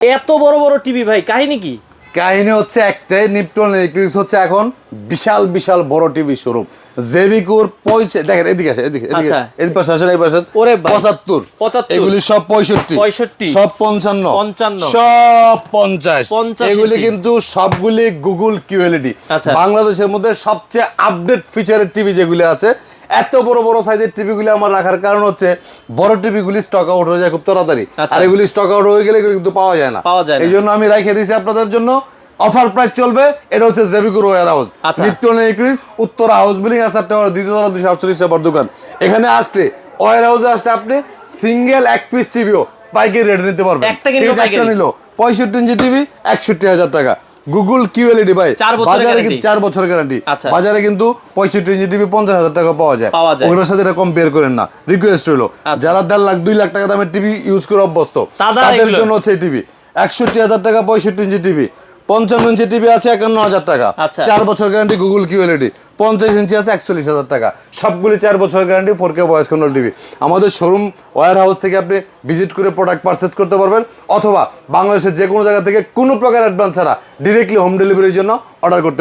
এত বড় বড় টিভি ভাই কাহিনী কি? কাহিনী হচ্ছে একটাই নিপটন ইলেকট্রিক্স হচ্ছে এখন বিশাল বিশাল বড় টিভি শোরুম জেবিকুর পয়সা দেখেন এদিকে আসে এদিকে এদিকে। আচ্ছা। এদিকে পাশে আসেন এই পাশে। পঁচাত্তর। 75 এগুলি সব পঁয়ষট্টি। 65 সব পঞ্চান্ন। 55 সব পঞ্চাশ। 85 এগুলি কিন্তু সবগুলি গুগল কিউএলইডি আচ্ছা। বাংলাদেশের মধ্যে সবচেয়ে আপডেট ফিচারের টিভি যেগুলি আছে এত বড় বড় সাইজের টিভিগুলি আমার রাখার কারণ হচ্ছে বড় টিভিগুলি স্টক আউট হয়ে যায় খুব তাড়াতাড়ি। আচ্ছা। আর এগুলি স্টক আউট হয়ে গেলে এগুলি কিন্তু পাওয়া যায় না। পাওয়া যায়। এই জন্য আমি রেখে দিয়েছি আপনাদের জন্য অফার প্রাইস চলবে এটা হচ্ছে জেবিকুর ware house. Lipton electrics Uttara house building আসার টাওয়ার দ্বিতীয় তলা দুশো আটচল্লিশ টাকার দোকান। এখানে আসলে ওয়ার হাউসে আসলে আপনি সিঙ্গেল এক পিস টিভিও পাইকারি রেট নিতে পারবেন। একটা আছে, নিল। পঁয়ষট্টি ইঞ্চি টিভি একষট্টি হাজার টাকা। গুগল কিউএলইডি ভাই চার বাজারে কিন্তু চার বছর গ্যারান্টি আচ্ছা। বাজারে কিন্তু পঁয়ষট্টি ইঞ্চি টিভি পঞ্চাশ হাজার টাকা পাওয়া যায়। ওগুলোর সাথে এটা কম্পেয়ার করেন না। রিকোয়েস্ট হলো আচ্ছা। যারা দেড় লাখ দুই লাখ টাকা দামের টিভি ইউজ করে অভ্যস্ত তাদের জন্য হচ্ছে এই টিভি একষট্টি হাজার টাকা পঁয়ষট্টি ইঞ্চি টিভি পঞ্চান্ন ইঞ্চি টিভি আছে একান্ন হাজার টাকা। আচ্ছা। চার বছর গ্যারান্টি গুগল কিউ এলইডি পঞ্চাশ ইঞ্চি আছে একচল্লিশ হাজার টাকা। সবগুলি চার বছর guarantee four K voice control TV. আমাদের শোরুম ওয়ার হাউস থেকে আপনি ভিজিট করে প্রোডাক্ট পারচেস করতে পারবেন অথবা বাংলাদেশের যে কোনো জায়গা থেকে কোনো প্রকার অ্যাডভান্স ছাড়া ডিরেক্টলি হোম ডেলিভারির জন্য অর্ডার করতে